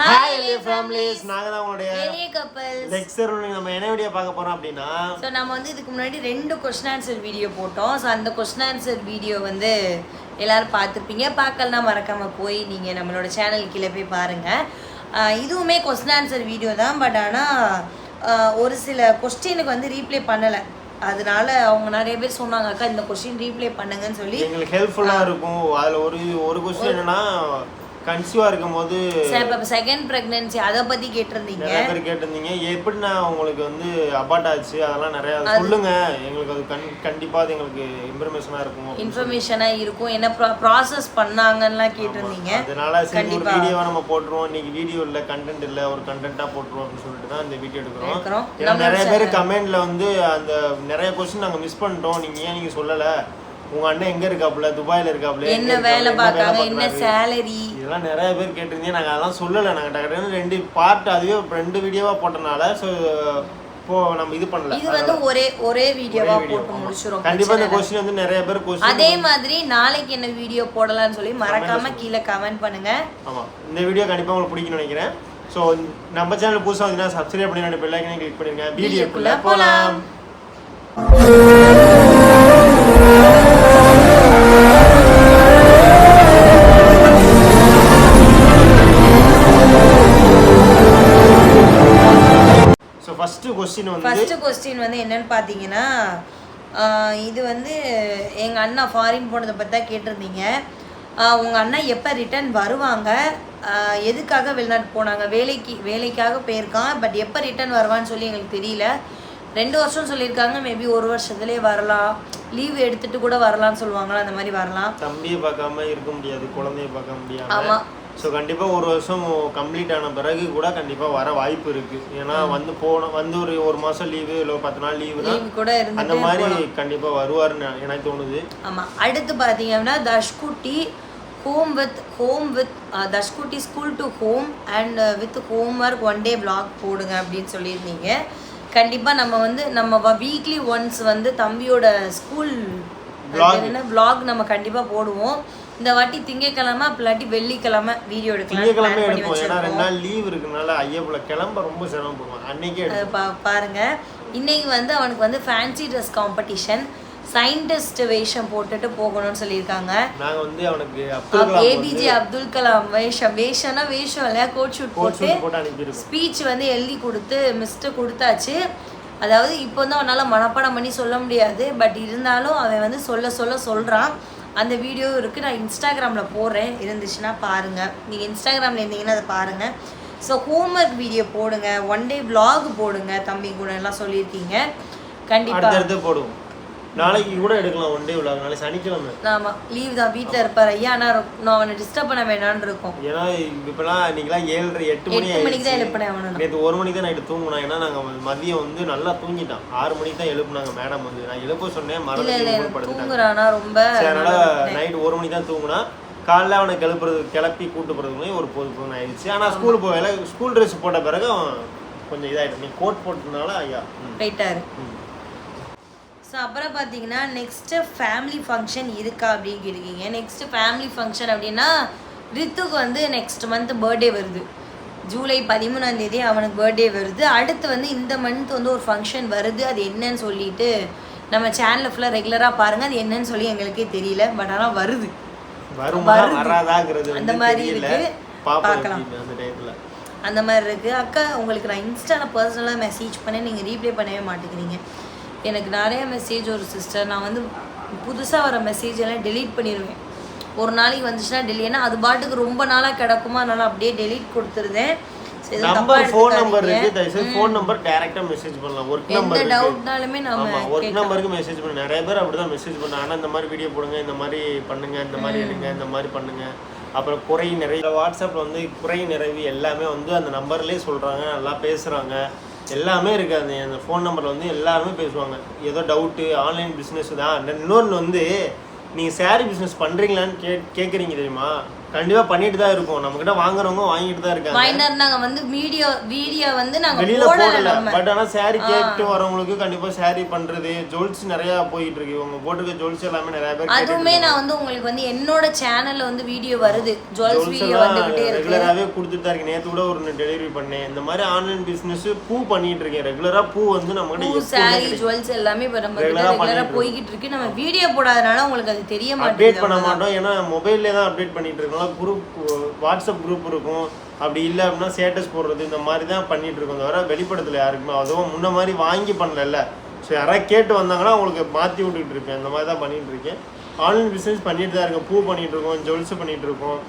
Hi எளிய families நாங்கள் தான் உங்களுடைய எளிய கப்பல்ஸ் லெக்சர் நம்ம என்ன வீடியோ பார்க்க போறோம் அப்படின்னா? ஸோ நம்ம வந்து இதுக்கு முன்னாடி ரெண்டு கொஸ்டின் ஆன்சர் வீடியோ போட்டோம். ஸோ அந்த கொஸ்டின் ஆன்சர் வீடியோ வந்து எல்லாரும் பார்த்துருப்பீங்க. பார்க்கலனா மறக்காம போய் நீங்கள் நம்மளோட சேனல் கீழே போய் பாருங்க. இதுவுமே கொஸ்டின் ஆன்சர் வீடியோ தான். பட் ஆனால் ஒரு சில கொஸ்டினுக்கு வந்து ரீப்ளே பண்ணலை. அதனால அவங்க நிறைய பேர் சொன்னாங்க அக்கா இந்த கொஸ்டின் ரீப்ளே பண்ணுங்கன்னு சொல்லி. எங்களுக்கு ஹெல்ப்ஃபுல்லா இருக்கும். அதுல ஒரு ஒரு கொஸ்டின் என்னன்னா கன்சீவா இருக்கும் போது சார் இப்போ செகண்ட் ப்ரெக்னென்சி அதை பற்றி கேட்டிருந்தீங்க. நிறைய பேர் கேட்டிருந்தீங்க. எப்படிண்ணா உங்களுக்கு வந்து அபார்ட் ஆச்சு? அதெல்லாம் நிறைய சொல்லுங்க. எங்களுக்கு அது கண் கண்டிப்பா அது எங்களுக்கு இன்ஃபர்மேஷனா இருக்கும் அப்படின்னு இன்ஃபர்மேஷனாக இருக்கும். என்ன ப்ராசஸ் பண்ணாங்கன்னுலாம் கேட்டிருந்தீங்க. அதனால சரி ஒரு வீடியோவா நம்ம போட்டுருவோம். இன்னைக்கு வீடியோ இல்ல கண்டென்ட் இல்ல ஒரு கண்டென்ட்டா போட்டுருவோம் அப்படின்னு சொல்லிட்டு தான் இந்த வீடியோ எடுக்கிறோம். நிறைய பேர் கமெண்ட்ல வந்து அந்த நிறைய கொஸ்டின் நாங்க மிஸ் பண்ணிட்டோம். நீங்க ஏன் நீங்க சொல்லல? உங்க அண்ணன் எங்க இருக்காப்புல? துபாயில இருக்காப்புல? என்ன வேலை பார்க்காங்க? என்ன? சேலரி இதெல்லாம் நிறைய பேர் கேட்டிருந்தீங்க. நாங்க அதெல்லாம் சொல்லல. நாங்க டக்குனு ரெண்டு பார்ட் அதுவே ரெண்டு வீடியோவா போட்டனால ஸோ இப்போ நம்ம இது பண்ணல. இது வந்து ஒரே ஒரே வீடியோவா போட்டு. முடிச்சிரும் கண்டிப்பா இந்த கொஸ்டின் வந்து நிறைய பேர் கொஸ்டின் அதே மாதிரி நாளைக்கு என்ன வீடியோ போடலாம்னு சொல்லி மறக்காம கீழே கமெண்ட் பண்ணுங்க. ஆமா. இந்த வீடியோ கண்டிப்பா உங்களுக்கு பிடிக்கும்னு நினைக்கிறேன். ஸோ நம்ம சேனல் புதுசாக வந்தீங்கன்னா சப்ஸ்கிரைப் பண்ணி ரெண்டு பெல்லைக்கனே கிளிக் பண்ணிருங்க வீடியோக்குள்ள போகலாம் கொஸ்டின் வந்து ஃபர்ஸ்ட் கொஸ்டின் வந்து என்னன்னு பார்த்தீங்கன்னா இது வந்து எங்க அண்ணா ஃபாரின் போனதை பற்றி தான் கேட்டிருந்தீங்க. ஆஹ் உங்க அண்ணா எப்போ ரிட்டர்ன் வருவாங்க? எதுக்காக வெளிநாட்டு போனாங்க? வேலைக்கு வேலைக்காக போயிருக்கான் பட் எப்போ ரிட்டர்ன் வருவான்னு சொல்லி எங்களுக்கு தெரியல. ரெண்டு வருஷம் சொல்லியிருக்காங்க மேபி ஒரு வருஷத்துலேயே வரலாம். லீவ் எடுத்துட்டு கூட வரலாம்னு சொல்லுவாங்களா அந்த மாதிரி வரலாம். தம்பியை பார்க்காம இருக்க முடியாது குழந்தைய பார்க்க முடியாம. ஆமா. ஸோ கண்டிப்பா ஒரு வருஷம் கம்ப்ளீட் ஆன பிறகு கூட கண்டிப்பா வர வாய்ப்பு இருக்கு. ஏன்னா வந்து போன வந்து ஒரு ஒரு மாசம் லீவு இல்லை பத்து நாள் லீவுனா லீவ் கூட அந்த மாதிரி கண்டிப்பா வருவாருன்னு எனக்கு தோணுது. ஆமா. அடுத்து பார்த்தீங்கன்னா தஷ்குட்டி home with home with தஷ்குட்டி school to home and with home work one day vlog போடுங்க அப்படின்னு சொல்லியிருந்தீங்க. கண்டிப்பா நம்ம வந்து நம்ம வீக்லி ஒன்ஸ் வந்து தம்பியோட ஸ்கூல் vlog நம்ம கண்டிப்பா போடுவோம். இந்த வாட்டி திங்கக்கிழமை அப்படி வெள்ளிக்கிழமை வீடியோ எடுக்கலாம். திங்கக்கிழமை எடுப்போம். ஏன்னா. ரெண்டு நாள் லீவ் இருக்கனால ஐயப்புல கிளம்ப ரொம்ப சிரமப்படுவான் அன்னைக்கே பாருங்க. இன்னைக்கு வந்து அவனுக்கு வந்து ஃபேன்சி ட்ரெஸ் காம்படிஷன் சயின்டிஸ்ட் வேஷம் போட்டுட்டு போகணும்னு சொல்லியிருக்காங்க. நாங்க வந்து அவனுக்கு ஏபிஜே அப்துல் கலாம் வேஷம். வேஷம்னா வேஷம் இல்லையா? கோட் ஷூட் போட்டு ஸ்பீச் வந்து எழுதி கொடுத்து மிஸ்ட்டு கொடுத்தாச்சு. அதாவது இப்போ வந்து அவனால் மனப்பாடம் பண்ணி சொல்ல முடியாது. பட் இருந்தாலும் அவன் வந்து சொல்ல சொல்ல சொல்கிறான் அந்த வீடியோ இருக்குது நான் இன்ஸ்டாகிராமில் போடுறேன். இருந்துச்சுன்னா பாருங்கள் நீங்கள் இன்ஸ்டாகிராமில் இருந்தீங்கன்னா அதை பாருங்கள் ஸோ ஹோம்ஒர்க் வீடியோ போடுங்க. ஒன் டே vlog போடுங்க தம்பி கூட எல்லாம் சொல்லியிருக்கீங்க. கண்டிப்பாக போடுவோம். நாளைக்கு கூட எடுக்கலாம் ஒன் டே விழா. நாளைக்கு சனிக்கிழமை. ஆமாம் லீவ் தான். வீட்டில் இருப்பார். ஐயா ஆனால் நான் அவனை டிஸ்டர்ப் பண்ண வேணான்னு இருக்கோம். ஏன்னா இப்பெல்லாம் இன்னைக்கெல்லாம் ஏழரை எட்டு மணி எட்டு மணிக்கு தான் எழுப்பினேன் அவனை நான். நேற்று ஒரு மணிக்கு தான் நைட்டு தூங்கினோம் ஏன்னா நாங்கள் மதியம் வந்து நல்லா தூங்கிட்டான். ஆறு மணிக்கு தான் எழுப்புனாங்க மேடம் வந்து. நான் எழுப்ப சொன்னேன். மறுபடியும் தூங்குறானா ரொம்ப அதனால நைட் ஒரு மணிக்கு தான் தூங்கினா காலைல அவனை கிளப்புறது கிளப்பி கூட்டு போகிறதுக்குள்ளே ஒரு பொது பொண்ணு ஆயிடுச்சு. ஆனால் ஸ்கூல் போகல. ஸ்கூல் ட்ரெஸ் போட்ட பிறகு கொஞ்சம் இதாகிடும் நீ கோட் போட்டதுனால ஐயா. ம். ஸோ அப்புறம் பார்த்தீங்கன்னா நெக்ஸ்ட்டு ஃபேமிலி ஃபங்க்ஷன் இருக்கா அப்படின்னு கேட்டிருக்கீங்க. நெக்ஸ்ட்டு ஃபேமிலி ஃபங்க்ஷன் அப்படின்னா ரித்துக்கு வந்து நெக்ஸ்ட் மந்த் பர்த்டே வருது. ஜூலை பதிமூணாம் தேதி அவனுக்கு பர்த்டே வருது. அடுத்து வந்து இந்த மந்த் வந்து ஒரு ஃபங்க்ஷன் வருது. அது என்னன்னு சொல்லிட்டு நம்ம சேனலில் ஃபுல்லாக ரெகுலராக பாருங்கள் அது என்னன்னு சொல்லி எங்களுக்கே தெரியல. பட் ஆனால் வருது. அந்த மாதிரி தெரியல. இருக்கு. பாப்போம் பார்க்கலாம். அந்த மாதிரி இருக்குது அக்கா உங்களுக்கு நான் இன்ஸ்டாவில் பர்சனலாக மெசேஜ் பண்ணேன். நீங்கள் ரீப்ளை பண்ணவே மாட்டேங்கிறீங்க. எனக்கு நிறைய மெசேஜ் ஒரு சிஸ்டர் நான் வந்து புதுசாக வர மெசேஜ் எல்லாம் டெலீட் பண்ணிடுவேன் ஒரு நாளைக்கு வந்துச்சுன்னா டெலி ஏன்னா அது பாட்டுக்கு ரொம்ப நாளாக கிடக்குமா அதனால அப்படியே டெலீட் கொடுத்துருந்தேன். Number phone number. இருக்கு தயவுசெய்து ஃபோன் நம்பர் டைரக்டா மெசேஜ் பண்ணலாம். ஒர்க் எந்த நம்பர் இருக்கு. டவுட்னாலுமே நம்ம ஒர்க் நம்பருக்கு மெசேஜ் பண்ண. நிறைய பேர் அப்படிதான் மெசேஜ் பண்ண ஆனா இந்த மாதிரி வீடியோ போடுங்க இந்த மாதிரி பண்ணுங்க இந்த மாதிரி எடுங்க இந்த மாதிரி பண்ணுங்க. அப்புறம் குறை நிறைய வாட்ஸ்அப்ல வந்து குறை நிறைவு எல்லாமே வந்து அந்த நம்பர்லயே சொல்றாங்க நல்லா பேசுறாங்க. எல்லாமே இருக்கு அந்த அந்த ஃபோன் நம்பரில் வந்து எல்லாருமே பேசுவாங்க. ஏதோ டவுட்டு ஆன்லைன் பிஸ்னஸ் தான். இன்னொன்று வந்து நீங்கள் சேரீ பிஸ்னஸ் பண்ணுறீங்களான்னு கே கேட்குறீங்க தெரியுமா? கண்டிப்பா பண்ணிட்டு தான் இருக்கோம். நம்ம கிட்ட வாங்குறவங்க வாங்கிட்டு தான் இருக்காங்க. மைனர் நாங்க வந்து வீடியோ வீடியோ வந்து நாங்க வெளியில போடல பட் ஆனா saree கேட்டு வரவங்களுக்கு கண்டிப்பா saree பண்றது ஜுவல்ஸ் நிறைய போயிட்டு இருக்கு இவங்க போட்டுக்க ஜுவல்ஸ் எல்லாமே நிறைய பேர் அதுவுமே நான் வந்து உங்களுக்கு வந்து என்னோட சேனல்ல வந்து வீடியோ வருது. ஜுவல்ஸ் வீடியோ எல்லாம் வந்துகிட்டே இருக்கு. ரெகுலராகவே கொடுத்துட்டு தான் இருக்கு நேத்து கூட ஒரு டெலிவரி பண்ணேன். இந்த மாதிரி ஆன்லைன் பிசினஸ் பூ பண்ணிட்டு இருக்கேன். ரெகுலரா பூ வந்து நம்ம பூ கிட்ட சாரி ஜுவல்ஸ் எல்லாமே இப்போ நம்ம ரெகுலரா போய்கிட்டு இருக்கு. நம்ம வீடியோ போடாதனால உங்களுக்கு அது தெரிய அப்டேட் மாட்டேங்குது. பண்ண மாட்டோம். ஏன்னா மொபைல்லே தான் அப்டேட் பண்ணிட்டு இருக்கோம். குரூப் வாட்ஸ்அப் குரூப் இருக்கும். அப்படி இல்லை அப்படின்னா ஸ்டேட்டஸ் போடுறது இந்த மாதிரி தான் பண்ணிகிட்டு இருக்கோம் தவிர வெளிப்படத்தில் யாருக்குமே. அதுவும் முன்ன மாதிரி வாங்கி பண்ணல ஸோ யாராவது கேட்டு வந்தாங்கன்னா அவங்களுக்கு மாற்றி விட்டுக்கிட்டு இருப்பேன். இந்த மாதிரி தான் பண்ணிட்டு இருக்கேன். ஆன்லைன் பிஸ்னஸ் பண்ணிட்டு தான் இருக்கோம் பூ பண்ணிகிட்டு இருக்கோம் ஜுவல்ஸ் பண்ணிகிட்டு இருக்கோம்.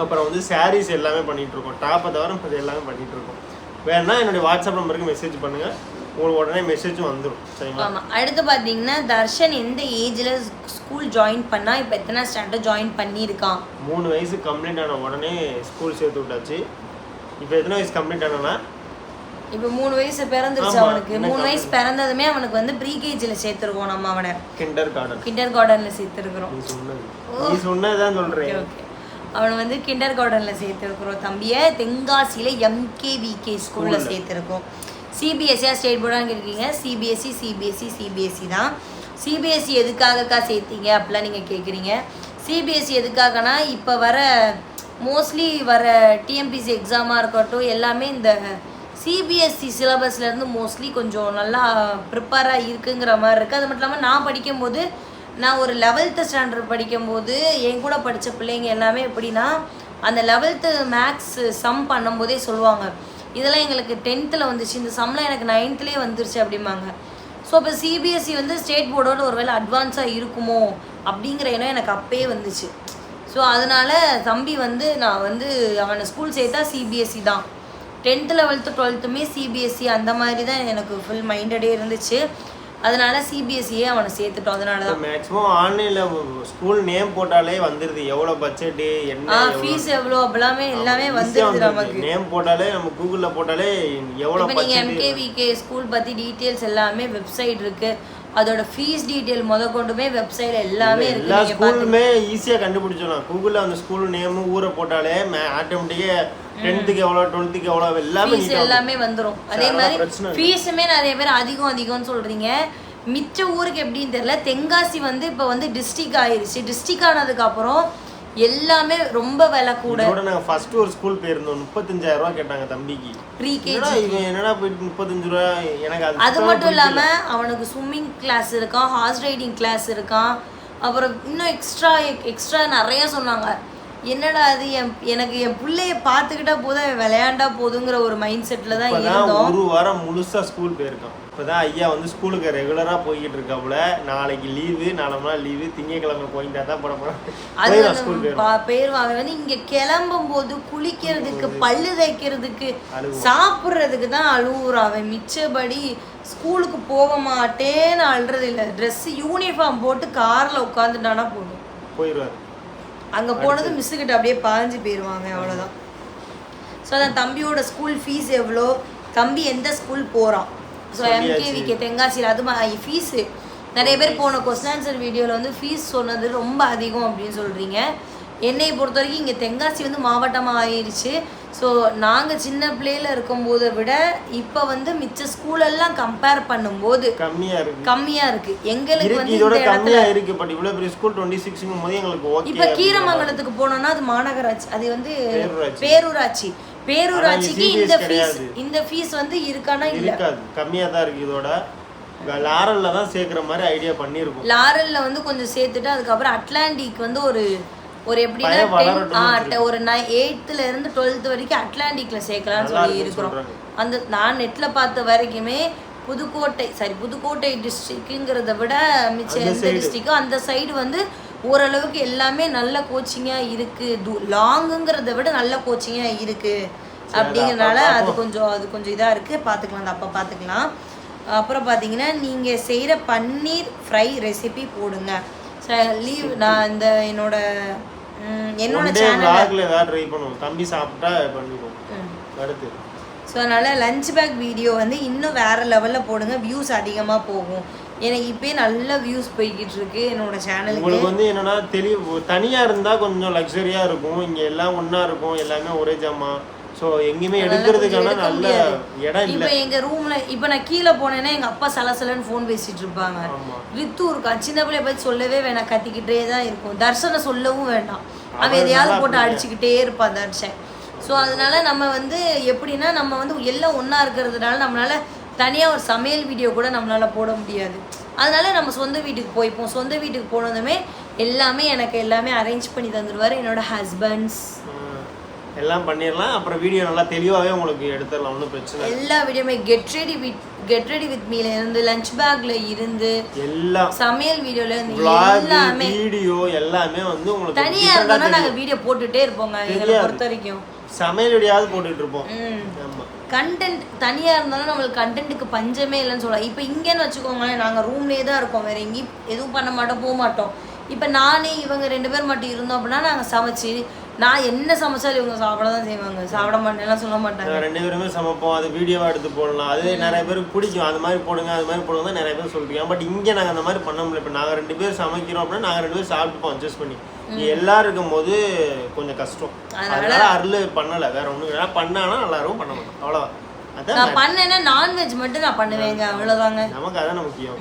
அப்புறம் வந்து சாரீஸ் எல்லாமே பண்ணிகிட்டு இருக்கோம். டாப்பை தவிர இப்போ எல்லாமே பண்ணிட்டு இருக்கோம். வேணா என்னுடைய வாட்ஸ்அப் நம்பருக்கு மெசேஜ் பண்ணுங்கள் உங்களுக்கு உடனே மெசேஜும் வந்துடும் சரிங்களா? ஆமா. அடுத்து பாத்தீங்கன்னா தர்ஷன் எந்த ஏஜ்ல ஸ்கூல் ஜாயின் பண்ணா இப்போ எத்தனை ஸ்டாண்டர்ட் ஜாயின் பண்ணியிருக்கான்? மூணு வயசு கம்ப்ளீட் ஆன உடனே ஸ்கூல் சேர்த்து விட்டாச்சு. இப்போ எத்தனை வயசு கம்ப்ளீட் ஆனா இப்போ மூணு வயசு பிறந்துருச்சு அவனுக்கு. மூணு வயசு பிறந்ததுமே அவனுக்கு வந்து ப்ரீ கேஜியில் சேர்த்துருக்கோம் நம்ம அவனை. கிண்டர் கார்டன் கிண்டர் கார்டனில் சேர்த்துருக்குறோம். நீ சொன்னது. நீ சொன்னதான் சொல்றேன். ஓகே அவனை வந்து கிண்டர் கார்டனில் சேர்த்துருக்குறோம் தம்பியை. தென்காசியில் எம்கேவிகே ஸ்கூலில் சேர்த்துருக்கோம். சிபிஎஸ்சியாக ஸ்டேட் போர்டாக இருக்கீங்க சிபிஎஸ்சி சிபிஎஸ்சி சிபிஎஸ்சி தான். சிபிஎஸ்சி எதுக்காகக்கா சேர்த்தீங்க அப்படிலாம் நீங்கள் கேட்குறீங்க. சிபிஎஸ்சி எதுக்காகனா இப்போ வர மோஸ்ட்லி வர டிஎம்பிசி எக்ஸாமாக இருக்கட்டும் எல்லாமே இந்த சிபிஎஸ்சி சிலபஸ்லேருந்து மோஸ்ட்லி கொஞ்சம் நல்லா ப்ரிப்பேராக இருக்குங்கிற மாதிரி இருக்குது அது மட்டும் இல்லாமல் நான் படிக்கும்போது நான் ஒரு லெவல்த்து ஸ்டாண்டர்ட் படிக்கும்போது என் கூட படித்த பிள்ளைங்க எல்லாமே எப்படின்னா அந்த லெவல்த்து மேக்ஸ் சம் பண்ணும்போதே சொல்லுவாங்க. இதெல்லாம் எங்களுக்கு டென்த்தில் வந்துச்சு. இந்த சம்லாம் எனக்கு நைன்த்துலேயே வந்துருச்சு அப்படிம்பாங்க. ஸோ இப்போ சிபிஎஸ்சி வந்து ஸ்டேட் போர்டோட ஒருவேளை அட்வான்ஸாக இருக்குமோ அப்படிங்கிற எண்ணம் எனக்கு அப்பயே வந்துச்சு. ஸோ அதனால தம்பி வந்து நான் வந்து அவனை ஸ்கூல் சேர்த்தா சிபிஎஸ்சி தான். டென்த்து லெவல்த்து டுவெல்த்துமே சிபிஎஸ்சி அந்த மாதிரி தான் எனக்கு ஃபுல் மைண்டடே இருந்துச்சு. அதனால சிபிஎஸ்சியே அவனை சேர்த்துட்டோம். அதனால தான் மேக்ஸிமம் ஆன்லைன்ல ஸ்கூல் நேம் போட்டாலே வந்துருது. எவ்வளவு பட்ஜெட் என்ன ஆ ஃபீஸ் எவ்வளோ அப்படிலாமே எல்லாமே வந்துடுது நமக்கு. நேம் போட்டாலே நம்ம கூகுள்ல போட்டாலே எவ்வளவு இப்போ நீங்கள் எம்கேவிகே ஸ்கூல் பற்றி டீட்டெயில்ஸ் எல்லாமே வெப்சைட் இருக்கு. அதோட ஃபீஸ் டீட்டெயில் முத கொண்டுமே வெப்சைட் எல்லாமே இருக்கு எல்லா ஸ்கூலுமே ஈஸியா கண்டுபிடிச்சிடலாம் கூகுள்ல அந்த ஸ்கூல் நேம் ஊரை போட்டாலே ஆட்டோமேட்டிக்கா டென்த்துக்கு எவ்வளோ டுவெல்த்துக்கு எவ்வளோ எல்லாமே ஃபீஸ் எல்லாமே வந்துரும். அதே மாதிரி. ஃபீஸுமே நிறைய பேர் அதிகம் அதிகம்னு சொல்றீங்க. மிச்ச ஊருக்கு எப்படின்னு தெரியல. தென்காசி வந்து இப்போ வந்து டிஸ்ட்ரிக்ட் ஆயிருச்சு. டிஸ்ட்ரிக்ட் ஆனதுக்கு அப்புறம் எல்லாமே ரொம்ப விலை கூட. இதோட நாங்க ஃபர்ஸ்ட் ஒரு ஸ்கூல் போயிருந்தோம். முப்பத்தஞ்சாயிரம் ரூபாய் கேட்டாங்க தம்பிக்கு. ப்ரீ இவன் என்னடா போயிட்டு முப்பத்தஞ்சு ரூபா எனக்கு அது மட்டும் பிடிக்கல. இல்லாம அவனுக்கு ஸ்விம்மிங் கிளாஸ் இருக்கான் ஹார்ஸ் ரைடிங் கிளாஸ் இருக்கான் அப்புறம் இன்னும் எக்ஸ்ட்ரா எக்ஸ்ட்ரா நிறைய சொன்னாங்க. என்னடா அது என் எனக்கு என் பிள்ளைய பார்த்துக்கிட்டா போதும் விளையாண்டா போதுங்கிற ஒரு மைண்ட் செட்டில் தான் இருந்தோம். ஒரு வாரம் முழுசா ஸ்கூல் போயிருக்கான். இப்பதான் ஐயா வந்து ஸ்கூலுக்கு ரெகுலரா போய்கிட்டு இருக்காப்புல. நாளைக்கு லீவு நாலு நாள் லீவு திங்கக்கிழமை போயிட்டா தான் போட போறேன் அது போயிடலாம் வந்து ஸ்கூல் போயிடும் பா- பேர் வந்து இங்க கிளம்பும் போது குளிக்கிறதுக்கு பல்லு தேய்க்கிறதுக்கு அழுவான். சாப்பிட்றதுக்கு தான் அழுவுறான் அவன். மிச்சபடி ஸ்கூலுக்கு போக மாட்டேன்னு அழுறது இல்லை. ட்ரெஸ் யூனிஃபார்ம் போட்டு கார்ல உட்காந்துட்டானா போதும். போயிடுவாரு அங்க போனது மிஸ்ஸுக்கிட்ட அப்படியே பாஞ்சு போயிடுவாங்க அவ்வளவுதான். ஸோ அதான் தம்பியோட ஸ்கூல் ஃபீஸ் எவ்வளோ? தம்பி எந்த ஸ்கூல் போறான்? ஸோ சொல்லியாச்சு. எம்கேவிகே தென்காசியில் அது ஃபீஸு நிறைய பேர் போன கொஸ்டின் ஆன்சர் வீடியோவில் வந்து ஃபீஸ் சொன்னது ரொம்ப அதிகம் அப்படின்னு சொல்கிறீங்க என்னை பொறுத்த வரைக்கும் இங்கே தென்காசி வந்து மாவட்டமாக ஆயிருச்சு. ஸோ நாங்கள் சின்ன பிள்ளையில இருக்கும்போதை விட இப்போ வந்து மிச்ச ஸ்கூலெல்லாம் கம்பேர் பண்ணும்போது கம்மியா இருக்கு. கம்மியாக இருக்குது எங்களுக்கு இருக்கு வந்து இதோட இந்த இடத்துல கம்மியா இருக்கு பட் இவ்வளவு பெரிய ஸ்கூல் டுவெண்ட்டி சிக்ஸ்ங்கும் போது எங்களுக்கு இப்ப கீரமங்கலத்துக்கு போனோம்னா அது மாநகராட்சி அது வந்து பேரூராட்சி. பேரூராட்சி பேரூராட்சிக்கு இந்த ஃபீஸ். இந்த ஃபீஸ் வந்து இருக்கானா இல்ல இருக்காது கம்மியா தான் இருக்கு இதோட லாரல்ல தான் சேர்க்கிற மாதிரி ஐடியா பண்ணியிருக்கோம் லாரல்ல வந்து கொஞ்சம் சேர்த்துட்டு அதுக்கப்புறம் அட்லாண்டிக் வந்து ஒரு ஒரு எப்படின்னா பையன் 10 வளரட்டும்னு ஆ, ட- ஒரு எயித்துல இருந்து டுவெல்த் வரைக்கும் அட்லாண்டிக்ல சேர்க்கலாம்னு சொல்லி இருக்கிறோம். அந்த நான் நெட்ல பார்த்த வரைக்குமே புதுக்கோட்டை சாரி புதுக்கோட்டை டிஸ்ட்ரிக்ட்ங்கிறத விட மிச்சம் அந்த எந்த side. டிஸ்ட்ரிக்கோ அந்த சைடு வந்து ஓரளவுக்கு எல்லாமே நல்ல கோச்சிங்காக இருக்கு. லாங்குங்கிறத விட நல்ல கோச்சிங்காக இருக்கு. அப்படிங்கிறனால அப்ப அது கொஞ்சம் அது கொஞ்சம் இதாக இருக்கு. பார்த்துக்கலாம் அது அப்போ பார்த்துக்கலாம் அப்புறம் பார்த்தீங்கன்னா நீங்கள் செய்கிற பன்னீர் ஃப்ரை ரெசிபி போடுங்க. லீவ் நான் இந்த என்னோட என்னோட சேனல் ட்ரை பண்ணுவோம். தம்பி சாப்பிட்டா பண்ணிடுவோம் அடுத்து. ஸோ அதனால் லஞ்ச் பேக் வீடியோ வந்து இன்னும் வேறு லெவலில் போடுங்க. வியூஸ் அதிகமாக போகும். எனக்கு இப்பயே நல்ல வியூஸ் போய்கிட்டு இருக்கு என்னோட சேனலுக்கு உங்களுக்கு வந்து என்னன்னா தெளிவு தனியா இருந்தா கொஞ்சம் லக்ஸரியா இருக்கும். இங்க எல்லாம் ஒண்ணா இருக்கும். எல்லாமே ஒரே ஜாமா. ஸோ எங்கேயுமே எடுக்கிறதுக்கான எடுக்க நல்ல. இடம் இப்போ எங்க ரூம்ல இப்போ நான் கீழே போனேன்னா எங்க அப்பா சலசலன்னு ஃபோன் பேசிட்டு இருப்பாங்க. ரித்து இருக்கா சின்ன பிள்ளைய பத்தி சொல்லவே வேணாம். கத்திக்கிட்டே தான் இருக்கும். தர்ஷனை சொல்லவும் வேண்டாம் அவன் எதையாவது போட்டு. அடிச்சுக்கிட்டே இருப்பான் தர்ஷன். ஸோ அதனால நம்ம வந்து எப்படின்னா நம்ம வந்து எல்லாம் ஒண்ணா இருக்கிறதுனால நம்மளால தனியா ஒரு சமையல் வீடியோ கூட நம்மளால போட முடியாது அதனால நம்ம சொந்த வீட்டுக்கு போய்ப்போம் சொந்த வீட்டுக்கு போனதுமே எல்லாமே எனக்கு எல்லாமே அரேஞ்ச் பண்ணி தந்துடுவாரு என்னோட ஹஸ்பண்ட்ஸ். எல்லாம் பண்ணிடலாம் அப்புறம் வீடியோ நல்லா தெளிவாவே உங்களுக்கு எடுத்துடலாம் ஒன்றும் பிரச்சனை. எல்லா வீடியோமே get ready with get ready with மீல இருந்து லஞ்ச் பேக்ல இருந்து எல்லாம் சமையல் வீடியோல இருந்து எல்லாமே வீடியோ எல்லாமே வந்து உங்களுக்கு தனியா different ஆ இருந்தோம்னா தெரியும். நாங்க வீடியோ போட்டுட்டே இருப்போங்க எங்களை. பொறுத்த வரைக்கும் சமையல் வீடியோவாவது போட்டுட்டு இருப்போம் கண்டென்ட் தனியா இருந்தாலும் நம்மளுக்கு கண்டென்ட்டுக்கு பஞ்சமே இல்லைன்னு சொல்லலாம். இப்போ இங்கேன்னு வச்சுக்கோங்களேன் நாங்க ரூம்லயே தான் இருக்கோம். வேற எங்கேயும் எதுவும் பண்ண மாட்டோம் போக மாட்டோம். இப்போ நானே இவங்க ரெண்டு பேர் மட்டும் இருந்தோம் அப்படின்னா நாங்க சமைச்சு நான் என்ன சமைச்சாலும் இவங்க சாப்பிட தான் செய்வாங்க. சாப்பிட மாட்டேன்லாம் சொல்ல மாட்டாங்க. ரெண்டு பேருமே சமைப்போம். அது வீடியோவா எடுத்து போடலாம். அது நிறைய பேருக்கு பிடிக்கும். அது மாதிரி போடுங்க அது மாதிரி போடுங்க நிறைய பேர் சொல்றீங்க பட் இங்க நாங்க அந்த மாதிரி பண்ண முடியல. இப்போ நாங்க ரெண்டு பேர் சமைக்கிறோம் அப்படின்னா நாங்க ரெண்டு பேர் சாப்பிட்டுப்போம் அட்ஜஸ்ட் பண்ணி. இங்க எல்லாரும் இருக்கும்போது கொஞ்சம் கஷ்டம். அதனால அருள் பண்ணல. வேற ஒண்ணும் இல்லை. பண்ணானா எல்லாரும் பண்ண மாட்டோம். அவ்வளவுதான். அதான் நான் பண்ணேன்னா நான்வெஜ் மட்டும் நான் பண்ணுவேங்க. அவ்வளோதாங்க நமக்கு அதான் முக்கியம்.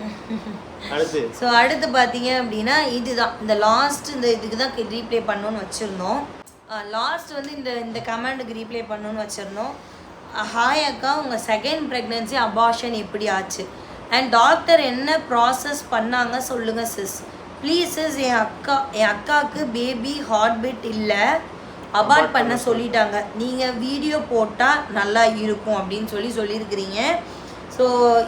அடுத்து. ஸோ அடுத்து பார்த்தீங்க அப்படின்னா இதுதான். இந்த லாஸ்ட் இந்த இதுக்கு தான் ரீப்ளே பண்ணணும்னு வச்சுருந்தோம். லாஸ்ட் வந்து இந்த இந்த கமெண்டுக்கு ரீப்ளே பண்ணணும்னு வச்சுருந்தோம். ஹாய் அக்கா. உங்கள் செகண்ட் ப்ரெக்னென்சி அபார்ஷன் எப்படி ஆச்சு. அண்ட் டாக்டர் என்ன ப்ராசஸ் பண்ணாங்க சொல்லுங்கள் சிஸ் ப்ளீஸ் சிஸ் என் அக்கா என் அக்காவுக்கு பேபி ஹார்ட் பீட் இல்லை. அபார்ட் பண்ண சொல்லிட்டாங்க. நீங்கள் வீடியோ போட்டால் நல்லா இருக்கும் அப்படின்னு சொல்லி சொல்லியிருக்கிறீங்க. ஸோ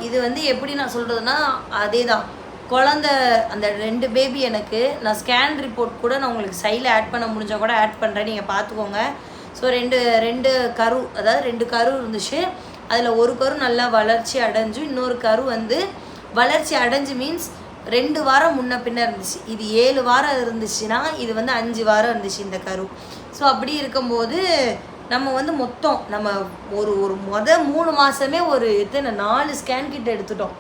இது வந்து எப்படி நான் சொல்கிறதுனா அதே தான் குழந்த அந்த ரெண்டு பேபி எனக்கு நான் ஸ்கேன் ரிப்போர்ட் கூட நான் உங்களுக்கு சைடில் ஆட் பண்ண முடிஞ்சால் கூட ஆட் பண்ணுறேன் நீங்கள் பார்த்துக்கோங்க ஸோ ரெண்டு ரெண்டு கரு அதாவது ரெண்டு கரு இருந்துச்சு. அதில் ஒரு கரு நல்லா வளர்ச்சி அடைஞ்சு இன்னொரு கரு வந்து வளர்ச்சி அடைஞ்சு மீன்ஸ் ரெண்டு வாரம் முன்ன பின்ன இருந்துச்சு. இது ஏழு வாரம் இருந்துச்சுன்னா இது வந்து அஞ்சு வாரம் இருந்துச்சு இந்த கரு. ஸோ அப்படி இருக்கும்போது நம்ம வந்து மொத்தம் நம்ம ஒரு ஒரு மொத மூணு மாதமே ஒரு எத்தனை நாலு ஸ்கேன் கிட்ட எடுத்துட்டோம்.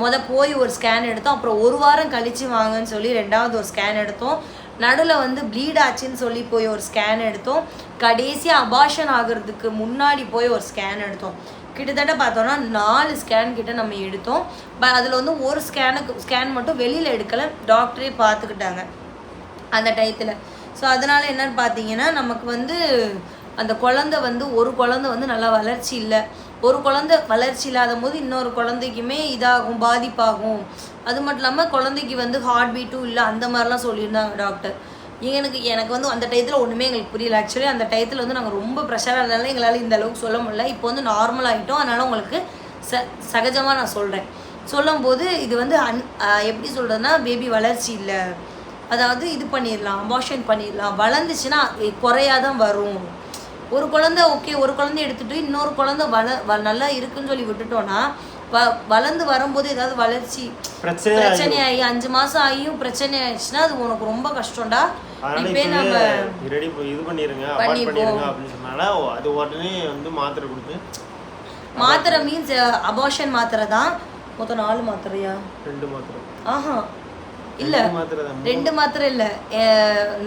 மொதல் போய் ஒரு ஸ்கேன் எடுத்தோம். அப்புறம் ஒரு வாரம் கழித்து வாங்கன்னு சொல்லி ரெண்டாவது ஒரு ஸ்கேன் எடுத்தோம். நடுவில் வந்து ப்ளீட் ஆச்சுன்னு சொல்லி போய் ஒரு ஸ்கேன் எடுத்தோம். கடைசியாக அபாஷன் ஆகுறதுக்கு முன்னாடி போய் ஒரு ஸ்கேன் எடுத்தோம். கிட்டத்தட்ட பார்த்தோன்னா நாலு ஸ்கேன் கிட்ட நம்ம எடுத்தோம். ப அதில் வந்து ஒரு ஸ்கேனுக்கு ஸ்கேன் மட்டும் வெளியில் எடுக்கலை. டாக்டரே பார்த்துக்கிட்டாங்க அந்த டயத்தில் ஸோ அதனால் என்னன்னு பார்த்தீங்கன்னா நமக்கு வந்து அந்த குழந்தை வந்து ஒரு குழந்தை வந்து நல்லா வளர்ச்சி இல்லை. ஒரு குழந்தை வளர்ச்சி இல்லாத போது இன்னொரு குழந்தைக்குமே இதாகும் பாதிப்பாகும். அது மட்டும் இல்லாமல் குழந்தைக்கு வந்து ஹார்ட் பீட்டும் இல்லை அந்த மாதிரிலாம் சொல்லியிருந்தாங்க டாக்டர் எனக்கு எனக்கு வந்து அந்த டயத்தில் ஒன்றுமே எங்களுக்கு புரியல. ஆக்சுவலி அந்த டயத்தில் வந்து நாங்கள் ரொம்ப ப்ரெஷராக இருந்தாலும் எங்களால் இந்த அளவுக்கு சொல்ல முடியல. இப்போ வந்து நார்மல் ஆகிட்டோம் அதனால் உங்களுக்கு ச சகஜமாக நான் சொல்கிறேன் சொல்லும்போது இது வந்து அன் எப்படி சொல்கிறதுனா பேபி வளர்ச்சி இல்லை. அதாவது இது பண்ணிடலாம் அபார்ஷன் பண்ணிடலாம். வளர்ந்துச்சுன்னா குறையாதான் வரும். ஒரு குழந்த ஓகே ஒரு குழந்தை எடுத்துட்டு இன்னொரு குழந்தை வள நல்லா இருக்குன்னு சொல்லி விட்டுட்டோன்னா வ வளர்ந்து வரும்போது ஏதாவது வளர்ச்சி பிரச்சனை ஆகி அஞ்சு மாசம் ஆகியும் பிரச்சனை ஆயிடுச்சுன்னா அது உனக்கு ரொம்ப கஷ்டம்டா. இப்பயே நம்ம ரெடி இது பண்ணிருங்க அப்படின்னு சொன்னால அது உடனே வந்து மாத்திரை கொடுத்து. மாத்திரை மீன்ஸ் அபார்ஷன் மாத்திரை தான். மொத்தம் நாலு மாத்திரையா? ரெண்டு மாத்திரை. ஆஹா. இல்ல ரெண்டு மாத்திரை இல்ல.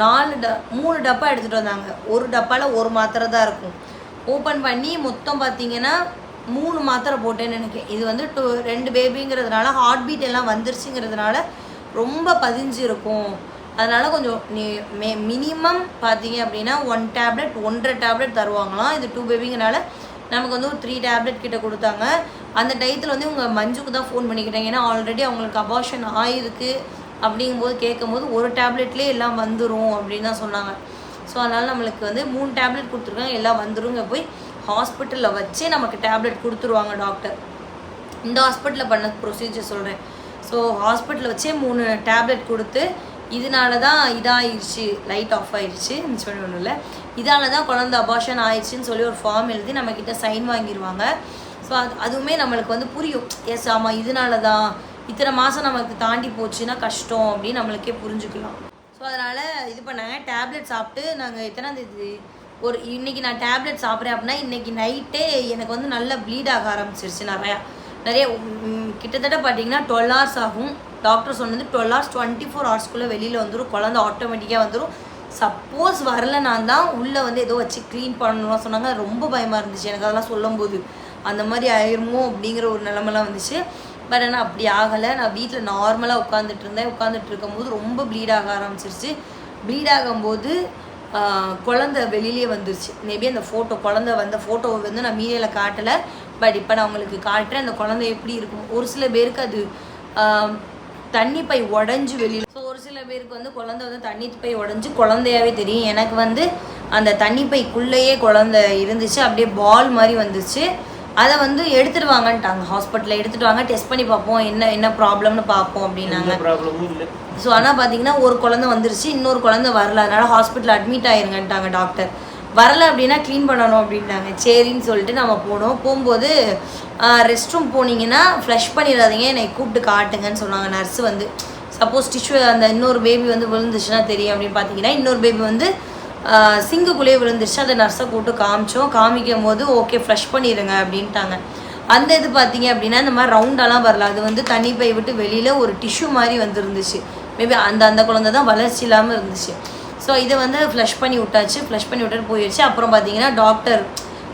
நாலு மூணு டப்பா எடுத்துட்டு வந்தாங்க. ஒரு டப்பால ஒரு மாத்திரை தான் இருக்கும். ஓப்பன் பண்ணி மொத்தம் பார்த்தீங்கன்னா மூணு மாத்திரை போட்டேன்னு நினைக்கிறேன். இது வந்து டூ ரெண்டு பேபிங்கிறதுனால ஹார்ட் பீட் எல்லாம் வந்துருச்சுங்கிறதுனால ரொம்ப பதிஞ்சு இருக்கும் கொஞ்சம் நீ மே மினிமம் பார்த்தீங்க அப்படின்னா ஒன் டேப்லெட் ஒன்றரை டேப்லெட் தருவாங்களாம். இது டூ பேபிங்கனால நமக்கு வந்து ஒரு த்ரீ டேப்லெட் கிட்ட கொடுத்தாங்க. அந்த டயத்தில் வந்து இவங்க மஞ்சுக்கு தான் ஃபோன் பண்ணிக்கிட்டாங்க. ஏன்னா ஆல்ரெடி அவங்களுக்கு அபார்ஷன் ஆயிருக்கு அப்படிங்கும்போது கேட்கும்போது ஒரு டேப்லெட்லேயே எல்லாம் வந்துடும் அப்படின்னு தான் சொன்னாங்க. ஸோ அதனால் நம்மளுக்கு வந்து மூணு டேப்லெட் கொடுத்துருக்காங்க. எல்லாம் வந்துருங்க போய் ஹாஸ்பிட்டலில் வச்சே நமக்கு டேப்லெட் கொடுத்துருவாங்க டாக்டர் இந்த ஹாஸ்பிட்டலில் பண்ண ப்ரொசீஜர் சொல்கிறேன் ஸோ ஹாஸ்பிட்டலில் வச்சே மூணு டேப்லெட் கொடுத்து இதனால தான் இதாகிடுச்சு லைட் ஆஃப் ஆயிடுச்சு சொல்லி ஒன்றும் இல்லை இதால தான் குழந்தை அபாஷன் ஆயிடுச்சுன்னு சொல்லி ஒரு ஃபார்ம் எழுதி நம்மக்கிட்ட சைன் வாங்கிடுவாங்க ஸோ அது அதுவுமே நம்மளுக்கு வந்து புரியும். எஸ் ஆமாம் இதனால தான் இத்தனை மாதம் நமக்கு தாண்டி போச்சுன்னா கஷ்டம் அப்படின்னு நம்மளுக்கே புரிஞ்சுக்கலாம். ஸோ அதனால் இது பண்ணாங்க டேப்லெட் சாப்பிட்டு நாங்கள் எத்தனாந்தேதி ஒரு இன்னைக்கு நான் டேப்லெட் சாப்பிட்றேன் அப்படின்னா இன்னைக்கு நைட்டே எனக்கு வந்து நல்லா ப்ளீட் ஆக ஆரம்பிச்சிருச்சு நிறையா. நிறைய கிட்டத்தட்ட பார்த்தீங்கன்னா டுவெல் ஹவர்ஸ் ஆகும். டாக்டர் சொன்னது டுவெல் ஹவர்ஸ் டுவெண்ட்டி ஃபோர் ஹவர்ஸ்க்குள்ளே வெளியில் வந்துடும் குழந்த ஆட்டோமேட்டிக்காக வந்துடும் சப்போஸ் வரல நான் தான் உள்ளே வந்து ஏதோ வச்சு க்ளீன் பண்ணணும்னு சொன்னாங்க. ரொம்ப பயமாக இருந்துச்சு. எனக்கு அதெல்லாம் சொல்லும்போது. அந்த மாதிரி ஆயிருமோ அப்படிங்கிற ஒரு நிலமெல்லாம் வந்துச்சு. பட் ஆனால் அப்படி ஆகலை. நான் வீட்டில் நார்மலாக உட்காந்துட்டு இருந்தேன். உட்காந்துட்டு இருக்கும்போது ரொம்ப ப்ளீட் ஆக ஆரம்பிச்சிருச்சு. ப்ளீட் ஆகும்போது குழந்தை வெளியிலே வந்துருச்சு. மேபி அந்த ஃபோட்டோ குழந்தை வந்த ஃபோட்டோவை வந்து நான் மீடியாவில் காட்டலை. பட் இப்போ நான் உங்களுக்கு காட்டுறேன் அந்த குழந்தை எப்படி இருக்கும். ஒரு சில பேருக்கு அது தண்ணி பை உடஞ்சி வெளியில் ஸோ ஒரு சில பேருக்கு வந்து குழந்தை வந்து தண்ணி பை உடஞ்சி குழந்தையாவே தெரியும். எனக்கு வந்து அந்த தண்ணி பைக்குள்ளேயே குழந்தை இருந்துச்சு. அப்படியே பால் மாதிரி வந்துச்சு அதை வந்து எடுத்துட்டு வாங்கன்ட்டாங்க ஹாஸ்பிட்டலில் எடுத்துட்டு வாங்க டெஸ்ட் பண்ணி பார்ப்போம் என்ன என்ன ப்ராப்ளம்னு பார்ப்போம் அப்படின்னாங்க. ஸோ ஆனால் பார்த்தீங்கன்னா ஒரு குழந்தை வந்துருச்சு இன்னொரு குழந்தை வரல. அதனால ஹாஸ்பிட்டல் அட்மிட் ஆயிருங்கன்ட்டாங்க டாக்டர் வரல அப்படின்னா க்ளீன் பண்ணணும் அப்படின்ட்டாங்க சரின்னு சொல்லிட்டு நம்ம போனோம். போகும்போது ரெஸ்ட் ரூம் போனீங்கன்னா ஃப்ளஷ் பண்ணிடாதீங்க. என்னை கூப்பிட்டு காட்டுங்கன்னு சொன்னாங்க நர்ஸ் வந்து. சப்போஸ் டிஷ்யூ அந்த இன்னொரு பேபி வந்து விழுந்துச்சுன்னா தெரியும் அப்படின்னு பார்த்தீங்கன்னா இன்னொரு பேபி வந்து சிங்குக்குள்ளேயே விழுந்துருச்சு. அதை நர்ஸை கூப்பிட்டு காமிச்சோம். காமிக்கும் போது ஓகே ஃப்ரெஷ் பண்ணிடுங்க அப்படின்ட்டாங்க. அந்த இது பார்த்தீங்க அப்படின்னா இந்த மாதிரி ரவுண்டாலாம் வரல. அது வந்து தண்ணி பை விட்டு வெளியில் ஒரு டிஷ்யூ மாதிரி வந்துருந்துச்சு. மேபி அந்த அந்த குழந்தை தான் வளர்ச்சி இல்லாமல் இருந்துச்சு. ஸோ இதை வந்து ஃப்ளஷ் பண்ணி விட்டாச்சு. ஃப்ளஷ் பண்ணி விட்டுட்டு போயிடுச்சு அப்புறம் பார்த்தீங்கன்னா டாக்டர்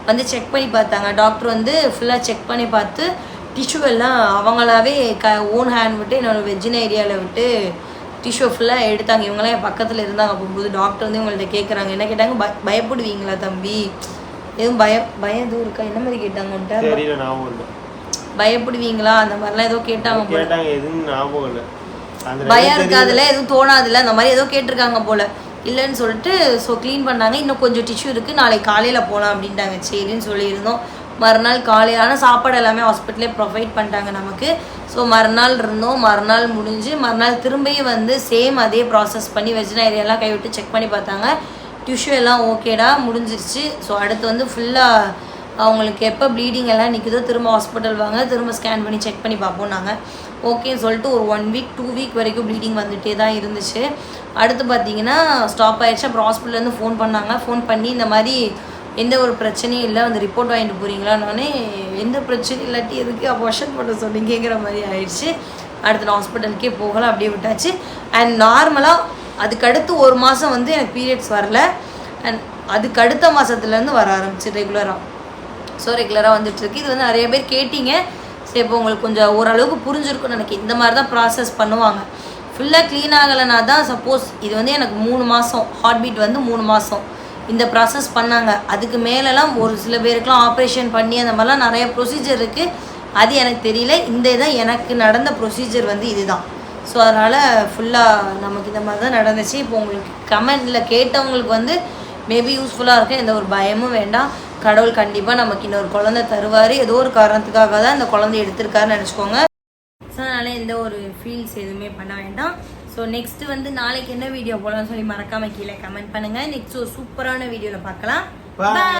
வந்து செக் பண்ணி பார்த்தாங்க. டாக்டர் வந்து ஃபுல்லாக செக் பண்ணி பார்த்து டிஷ்யூ எல்லாம் அவங்களாவே க ஓன் ஹேண்ட் விட்டு என்னோட வெஜின ஏரியாவில் விட்டு டிஷ்யூ ஃபுல்லாக எடுத்தாங்க. இவங்களாம் என் பக்கத்தில் இருந்தாங்க. போகும்போது டாக்டர் வந்து இவங்கள்ட்ட கேட்குறாங்க என்ன கேட்டாங்க? பய பயப்படுவீங்களா தம்பி? எதுவும் பய பயம் எதுவும் இருக்கா? என்ன மாதிரி கேட்டாங்க உன்ட்ட? பயப்படுவீங்களா? அந்த மாதிரிலாம் ஏதோ கேட்டாங்க போல. பயம் இருக்காதுல எதுவும் தோணாதுல அந்த மாதிரி ஏதோ கேட்டிருக்காங்க போல. இல்லைன்னு சொல்லிட்டு ஸோ க்ளீன் பண்ணாங்க. இன்னும் கொஞ்சம் டிஷ்யூ இருக்குது நாளைக்கு காலையில் போகலாம் அப்படின்ட்டாங்க. சரின்னு சொல்லியிருந்தோம். மறுநாள் காலையில் ஆனால் சாப்பாடு எல்லாமே ஹாஸ்பிட்டலே ப்ரொவைட் பண்ணிட்டாங்க நமக்கு. ஸோ மறுநாள் இருந்தோம். மறுநாள் முடிஞ்சு மறுநாள் திரும்பியும் வந்து சேம் அதே ப்ராசஸ் பண்ணி வெஜினேரியெல்லாம் கைவிட்டு செக் பண்ணி பார்த்தாங்க. டிஷ்யூ எல்லாம் ஓகேடா முடிஞ்சிருச்சு. ஸோ அடுத்து வந்து ஃபுல்லாக அவங்களுக்கு எப்போ ப்ளீடிங் எல்லாம் நிற்குதோ திரும்ப ஹாஸ்பிட்டல் வாங்க திரும்ப ஸ்கேன் பண்ணி செக் பண்ணி பார்ப்போம் நாங்கள் ஓகேன்னு சொல்லிட்டு ஒரு ஒன் வீக் டூ வீக் வரைக்கும் ப்ளீடிங் வந்துகிட்டே தான் இருந்துச்சு. அடுத்து பார்த்தீங்கன்னா ஸ்டாப் ஆயிடுச்சு. அப்புறம் ஹாஸ்பிட்டல்லேருந்து ஃபோன் பண்ணாங்க. ஃபோன் பண்ணி இந்த மாதிரி எந்த ஒரு பிரச்சனையும் இல்லை வந்து ரிப்போர்ட் வாங்கிட்டு போகிறீங்களான்னொடனே எந்த பிரச்சனையும் இல்லாட்டி எதுக்கு அபார்ஷன் பண்ண சொன்னீங்கிற மாதிரி ஆயிடுச்சு. அடுத்து நான் ஹாஸ்பிட்டலுக்கே போகலாம் அப்படியே விட்டாச்சு. அண்ட் நார்மலாக அதுக்கடுத்து ஒரு மாதம் வந்து எனக்கு பீரியட்ஸ் வரல. அண்ட் அதுக்கு அடுத்த மாதத்துலேருந்து வர ஆரம்பிச்சு ரெகுலராக ஸோ ரெகுலராக வந்துட்டுருக்கு இது வந்து நிறைய பேர் கேட்டீங்க. சரி இப்போ உங்களுக்கு கொஞ்சம் ஓரளவுக்கு புரிஞ்சிருக்கும்னு எனக்கு இந்த மாதிரி தான் ப்ராசஸ் பண்ணுவாங்க ஃபுல்லாக க்ளீன் ஆகலைனா தான் சப்போஸ் இது வந்து எனக்கு மூணு மாதம் ஹார்ட் பீட் வந்து மூணு மாதம் இந்த ப்ராசஸ் பண்ணாங்க. அதுக்கு மேலெலாம் ஒரு சில பேருக்குலாம் ஆப்ரேஷன் பண்ணி அந்த மாதிரிலாம் நிறைய ப்ரொசீஜர் இருக்குது அது எனக்கு தெரியல. இந்த இதான் எனக்கு நடந்த ப்ரொசீஜர் வந்து இதுதான். ஸோ அதனால் ஃபுல்லாக நமக்கு இந்த மாதிரி தான் நடந்துச்சு. இப்போ உங்களுக்கு கமெண்டில் கேட்டவங்களுக்கு வந்து மேபி யூஸ்ஃபுல்லாக இருக்கும் எந்த ஒரு பயமும் வேண்டாம். கடவுள் கண்டிப்பாக நமக்கு இன்னொரு குழந்தை தருவார். ஏதோ ஒரு காரணத்துக்காக தான் இந்த குழந்தை எடுத்திருக்காருன்னு நினச்சிக்கோங்க. ஸோ அதனால் எந்த ஒரு ஃபீல்ஸ் எதுவுமே பண்ண வேண்டாம். ஸோ நெக்ஸ்ட் வந்து நாளைக்கு என்ன வீடியோ போடலாம்னு சொல்லி மறக்காம கீழே கமெண்ட் பண்ணுங்கள் நெக்ஸ்ட் ஒரு சூப்பரான வீடியோவில் பார்க்கலாம்.